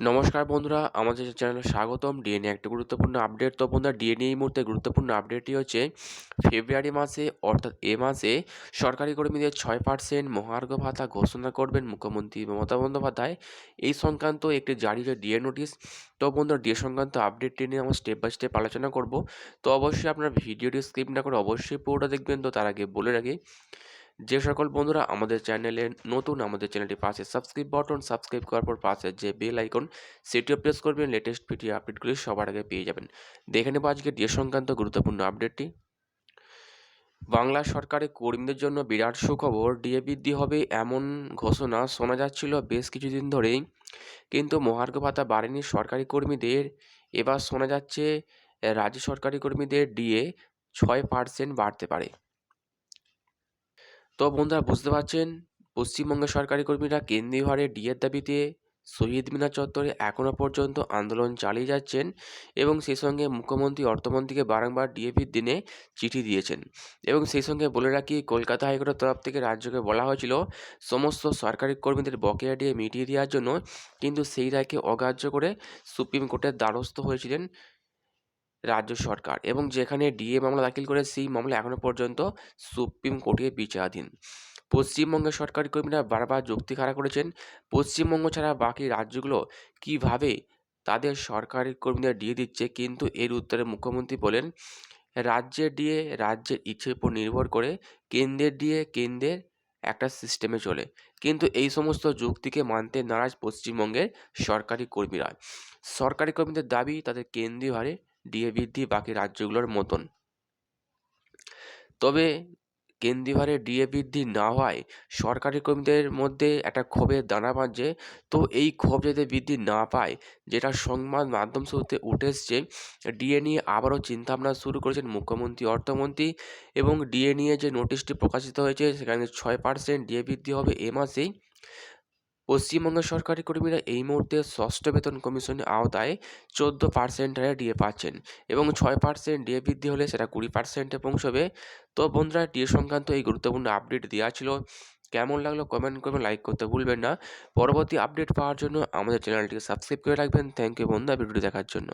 নমস্কার বন্ধুরা, আমাদের চ্যানেলে স্বাগতম। ডিএনএ একটা গুরুত্বপূর্ণ আপডেট। তো বন্ধুরা, ডিএনএ এই মুহূর্তে গুরুত্বপূর্ণ আপডেটটি হচ্ছে, ফেব্রুয়ারি মাসে, অর্থাৎ এ মাসে সরকারি কর্মীদের ছয় পার্সেন্ট মহার্ঘ ভাতা ঘোষণা করবেন মুখ্যমন্ত্রী মমতা বন্দ্যোপাধ্যায়। এই সংক্রান্ত একটি জারি যে ডিএ নোটিশ। তো বন্ধুরা, ডিএ সংক্রান্ত আপডেটটি নিয়ে আমরা স্টেপ বাই স্টেপ আলোচনা করব। তো অবশ্যই আপনার ভিডিওটি স্কিপ না করে অবশ্যই পুরোটা দেখবেন। তো তার আগে বলে রাখি যে সকল বন্ধুরা আমাদের চ্যানেলে নতুন, আমাদের চ্যানেলটি পাশে সাবস্ক্রাইব বাটন সাবস্ক্রাইব করার পর পাশে যে বেল আইকন সেটিও প্রেস করবেন লেটেস্ট ভিডিও আপডেটগুলি সবার আগে পেয়ে যাবেন। দেখে নেব আজকে ডিএ সংক্রান্ত গুরুত্বপূর্ণ আপডেটটি বাংলা সরকারের কর্মীদের জন্য বিরাট সুখবর ডিএ বৃদ্ধি হবে এমন ঘোষণা শোনা যাচ্ছিল বেশ কিছুদিন ধরেই। কিন্তু মহার্ঘ ভাতা বাড়েনি সরকারি কর্মীদের। এবার শোনা যাচ্ছে, রাজ্য সরকারি কর্মীদের ডিএ ছয় পার্সেন্ট বাড়তে পারে। তো বন্ধুরা বুঝতে পারছেন পশ্চিমবঙ্গের সরকারি কর্মীরা কেন্দ্রীয় হারে ডিএর দাবিতে শহীদ মিনার চত্বরে এখনও পর্যন্ত আন্দোলন চালিয়ে যাচ্ছেন এবং সেই সঙ্গে মুখ্যমন্ত্রী, অর্থমন্ত্রীকে বারংবার ডিএপির দিনে চিঠি দিয়েছেন। এবং সেই সঙ্গে বলে রাখি, কলকাতা হাইকোর্টের তরফ থেকে রাজ্যকে বলা হয়েছিল, সমস্ত সরকারি কর্মীদের বকেয়া ডিএ মিটিয়ে দেওয়ার জন্য, কিন্তু সেই রায়কে অগ্রাহ্য করে সুপ্রিম কোর্টের দ্বারস্থ হয়েছিলেন রাজ্য সরকার এবং যেখানে ডিএ মামলা দাখিল করে সেই মামলা এখনও পর্যন্ত সুপ্রিম কোর্টে বিচারাধীন। পশ্চিমবঙ্গের সরকারি কর্মীরা বারবার যুক্তি খাড়া করেছেন, পশ্চিমবঙ্গ ছাড়া বাকি রাজ্যগুলো কীভাবে তাদের সরকারি কর্মীদের ডিএ দিচ্ছে? কিন্তু এর উত্তরে মুখ্যমন্ত্রী বলেন, রাজ্যের ডিএ রাজ্যের ইচ্ছের উপর নির্ভর করে কেন্দ্রের ডিএ কেন্দ্রের একটা সিস্টেমে চলে। কিন্তু এই সমস্ত যুক্তিকে মানতে নারাজ পশ্চিমবঙ্গের সরকারি কর্মীরা। সরকারি কর্মীদের দাবি তাদের কেন্দ্রীয় হারে ডিএ বৃদ্ধি বাকি রাজ্যগুলোর মতন। তবে কেন্দ্রীয় হারে ডিএ বৃদ্ধি না হওয়ায় সরকারি কর্মীদের মধ্যে একটা ক্ষোভের দানা বাঁধছে। তো এই ক্ষোভ যাতে বৃদ্ধি না পায়, যেটা সংবাদ মাধ্যম সূত্রে উঠে এসছে ডিএ নিয়ে আবারও চিন্তাভাবনা শুরু করেছেন মুখ্যমন্ত্রী, অর্থমন্ত্রী এবং ডিএ নিয়ে যে নোটিশটি প্রকাশিত হয়েছে, সেখানে ছয় পার্সেন্ট ডিএ বৃদ্ধি হবে এ মাসেই। পশ্চিমবঙ্গের সরকারি কর্মীরা এই মুহূর্তে ষষ্ঠ বেতন কমিশনের আওতায় চোদ্দ পার্সেন্ট হারে ডিএ পাচ্ছেন এবং ছয় পার্সেন্ট ডিএ বৃদ্ধি হলে সেটা কুড়ি পার্সেন্টে পৌঁছবে। তো বন্ধুরা ডিএ সংক্রান্ত এই গুরুত্বপূর্ণ আপডেট দেওয়া ছিল। কেমন লাগল কমেন্ট করবেন লাইক করতে ভুলবেন না। পরবর্তী আপডেট পাওয়ার জন্য আমাদের চ্যানেলটিকে সাবস্ক্রাইব করে রাখবেন। থ্যাংক ইউ বন্ধুরা ভিডিওটি দেখার জন্য।